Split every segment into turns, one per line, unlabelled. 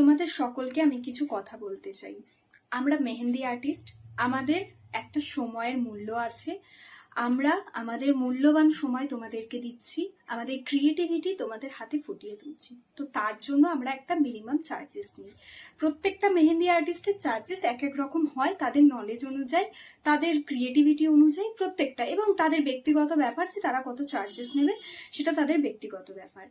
তোমাদের সকলকে আমি কিছু কথা বলতে চাই। আমরা মেহেন্দি আর্টিস্ট আমাদের একটা সময়ের মূল্য আছে। আমরা আমাদের মূল্যবান সময় তোমাদেরকে দিচ্ছি, আমাদের ক্রিয়েটিভিটি তোমাদের হাতে ফুটিয়ে তুলছি। তো তার জন্য আমরা একটা মিনিমাম চার্জেস নিই। প্রত্যেকটা মেহেন্দি আর্টিস্টের চার্জেস এক এক রকম হয়, তাদের নলেজ অনুযায়ী, তাদের ক্রিয়েটিভিটি অনুযায়ী প্রত্যেকটা। এবং তাদের ব্যক্তিগত ব্যাপার যে তারা কত চার্জেস নেবে, সেটা তাদের ব্যক্তিগত ব্যাপার।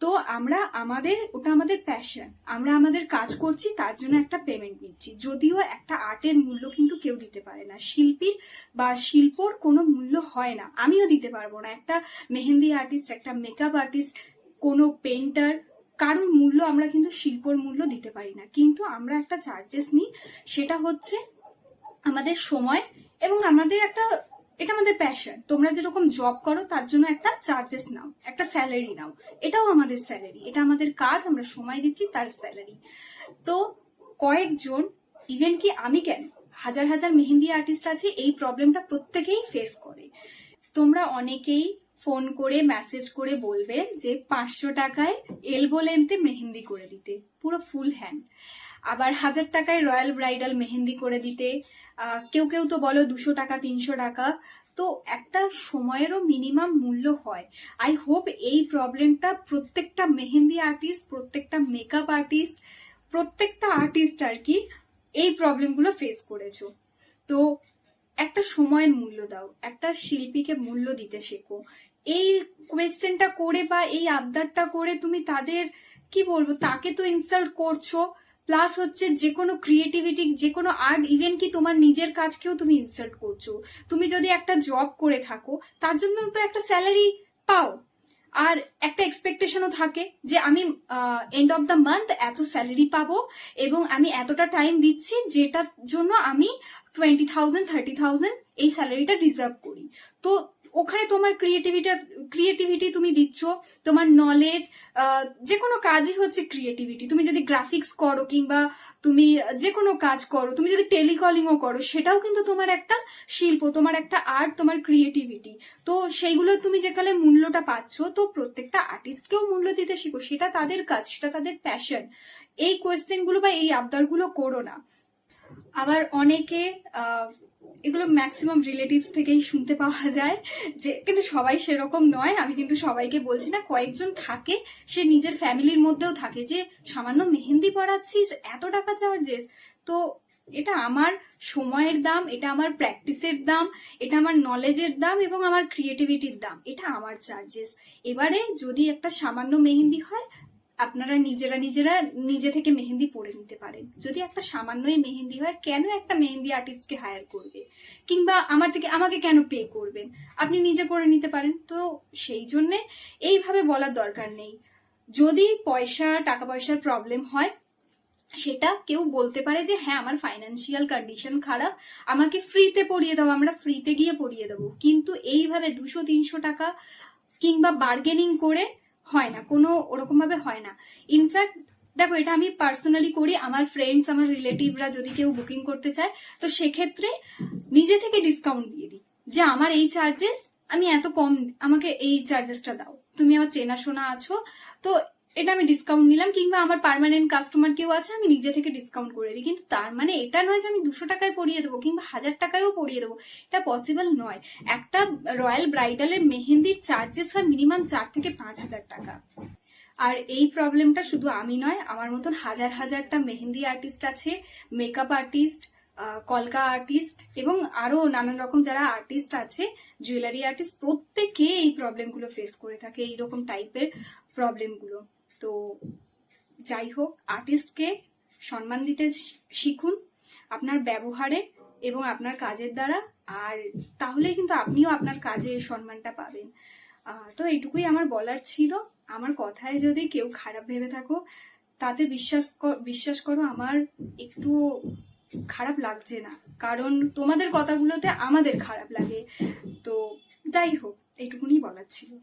তো আমরা আমাদের, ওটা আমাদের প্যাশন আমরা আমাদের কাজ করছি, তার জন্য একটা পেমেন্ট নিচ্ছি। যদিও একটা আর্টের মূল্য কিন্তু কেউ দিতে পারে না। শিল্পীর বা শিল্পর কোনো মূল্য হয় না। আমিও দিতে পারব না। একটা মেহেন্দি আর্টিস্ট একটা মেকআপ আর্টিস্ট কোনো পেন্টার কারোর মূল্য আমরা কিন্তু শিল্পর মূল্য দিতে পারি না। কিন্তু আমরা একটা চার্জেস নিই, সেটা হচ্ছে আমাদের সময় এবং আমাদের একটা এটা আমাদের প্যাশন তোমরা যেরকম জব করো, তার জন্য একটা চার্জেস নাও, একটা স্যালারি নাও। এটাও আমাদের স্যালারি এটা আমাদের কাজ, আমরা সময় দিচ্ছি তার স্যালারি তো কয়েকজন ইভেন কি আমি কেন, হাজার হাজার মেহেন্দি আর্টিস্ট আছে, এই প্রবলেমটা প্রত্যেকেই ফেস করে। তোমরা অনেকেই ফোন করে মেসেজ করে বলবে যে পাঁচশো টাকায় এলবো লেন্থে মেহেন্দি করে দিতে, পুরো ফুল হ্যান্ড আবার হাজার টাকায় রয়্যাল ব্রাইডাল মেহেন্দি করে দিতে কেউ কেউ তো বলো দুশো টাকা, তিনশো টাকা। তো একটা সময়েরও মিনিমাম মূল্য হয়। আই হোপ এই প্রবলেমটা প্রত্যেকটা মেহেন্দি আর্টিস্ট প্রত্যেকটা মেকআপ আর্টিস্ট প্রত্যেকটা আর্টিস্ট আর কি এই প্রবলেমগুলো ফেস করেছ। তো একটা সময়ের মূল্য দাও, একটা শিল্পীকে মূল্য দিতে শেখো। এই কোয়েশ্চেনটা করে বা এই আবদারটা করে তুমি তাদের, কি বলব, তাকে তো ইনসাল্ট করছ। প্লাস হচ্ছে যে কোনো ক্রিয়েটিভিটি যে কোনো আর্ট ইভেন কি তোমার নিজের কাজকেও তুমি ইনসার্ট করছ। তুমি যদি একটা জব করে থাকো, তার জন্য তো একটা স্যালারি পাও। আর একটা এক্সপেকটেশনও থাকে যে আমি এন্ড অফ দ্য মান্থ এত স্যালারি পাবো এবং আমি এতটা টাইম দিচ্ছি যেটার জন্য আমি টোয়েন্টি থাউজেন্ড থার্টি থাউজেন্ড এই স্যালারিটা ডিজার্ভ করি। তো ওখানে তোমার ক্রিয়েটিভিটা ক্রিয়েটিভিটি তুমি দিচ্ছ, তোমার নলেজ যে কোনো কাজই হচ্ছে ক্রিয়েটিভিটি তুমি যদি গ্রাফিক্স করো কিংবা তুমি যে কোনো কাজ করো, তুমি যদি টেলিকলিংও করো, সেটাও কিন্তু তোমার একটা শিল্প, তোমার একটা আর্ট তোমার ক্রিয়েটিভিটি তো সেইগুলো তুমি যেখানে মূল্যটা পাচ্ছ, তো প্রত্যেকটা আর্টিস্টকেও মূল্য দিতে শিখো। সেটা তাদের কাজ, সেটা তাদের প্যাশন এই কোয়েশ্চেনগুলো বা এই আবদারগুলো করো না। আবার অনেকে এগুলো ম্যাক্সিমাম রিলেটিভস থেকেই শুনতে পাওয়া যায় যে, কিন্তু সবাই সেরকম নয়। আমি কিন্তু সবাইকে বলছি না, কয়েকজন থাকে, সে নিজের ফ্যামিলির মধ্যেও থাকে যে, সামান্য মেহেন্দি পড়াচ্ছিস এত টাকা চার্জেস তো এটা আমার সময়ের দাম, এটা আমার প্র্যাকটিসের দাম, এটা আমার নলেজের দাম এবং আমার ক্রিয়েটিভিটির দাম। এটা আমার চার্জেস এবারে যদি একটা সামান্য মেহেন্দি হয় আপনারা নিজেরা নিজেরা নিজে থেকে মেহেন্দি পরে নিতে পারেন। যদি একটা সামান্যই মেহেন্দি হয়, কেন একটা মেহেন্দি আর্টিস্টকে হায়ার করবে? কিংবা আমার থেকে, আমাকে কেন পে করবেন? আপনি নিজে করে নিতে পারেন। তো সেই জন্যে এইভাবে বলার দরকার নেই। যদি পয়সা, টাকা পয়সার প্রবলেম হয়, সেটা কেউ বলতে পারে যে হ্যাঁ আমার ফাইন্যান্সিয়াল কন্ডিশন খারাপ, আমাকে ফ্রিতে পড়িয়ে দেবো আমরা ফ্রিতে গিয়ে পড়িয়ে দেবো। কিন্তু এইভাবে দুশো, তিনশো টাকা কিংবা বার্গেনিং করে হয় না, কোনো ওরকমভাবে হয় না। ইনফ্যাক্ট দেখো, এটা আমি পার্সোনালি করি, আমার ফ্রেন্ডস আমার রিলেটিভরা যদি কেউ বুকিং করতে চায়, তো সেক্ষেত্রে নিজে থেকে ডিসকাউন্ট দিয়ে দিই। যে আমার এই চার্জেস আমি এত কম, আমাকে এই চার্জেসটা দাও। তুমি আমার চেনাশোনা আছো, তো এটা আমি ডিসকাউন্ট নিলাম কিংবা আমার পার্মানেন্ট কাস্টমার কেউ আছে, আমি নিজে থেকে ডিসকাউন্ট করে দিই। কিন্তু তার মানে এটা নয় যে আমি দুশো টাকায় পরিয়ে দেবো কিংবা হাজার টাকায়ও পরিয়ে দেবো। এটা পসিবল নয়। একটা রয়্যাল ব্রাইডালের মেহেন্দির চার্জেস হয় মিনিমাম চার থেকে পাঁচ হাজার টাকা। আর এই প্রবলেমটা শুধু আমি নয়, আমার মতন হাজার হাজারটা মেহেন্দি আর্টিস্ট আছে মেকআপ আর্টিস্ট কলকা আর্টিস্ট এবং আরও নানান রকম যারা আর্টিস্ট আছে জুয়েলারি আর্টিস্ট প্রত্যেকে এই প্রবলেমগুলো ফেস করে থাকে, এইরকম টাইপের প্রবলেমগুলো তো যাই হোক আর্টিস্টকে সম্মান দিতে শিখুন আপনার ব্যবহারে এবং আপনার কাজের দ্বারা। আর তাহলে কিন্তু আপনিও আপনার কাজে সম্মানটা পাবেন। তো এইটুকুই আমার বলার ছিল। আমার কথায় যদি কেউ খারাপ ভেবে থাকো, তাতে বিশ্বাস বিশ্বাস করো, আমার একটু খারাপ লাগছে না। কারণ তোমাদের কথাগুলোতে আমাদের খারাপ লাগে। তো যাই হোক, এইটুকুনি বলার ছিল।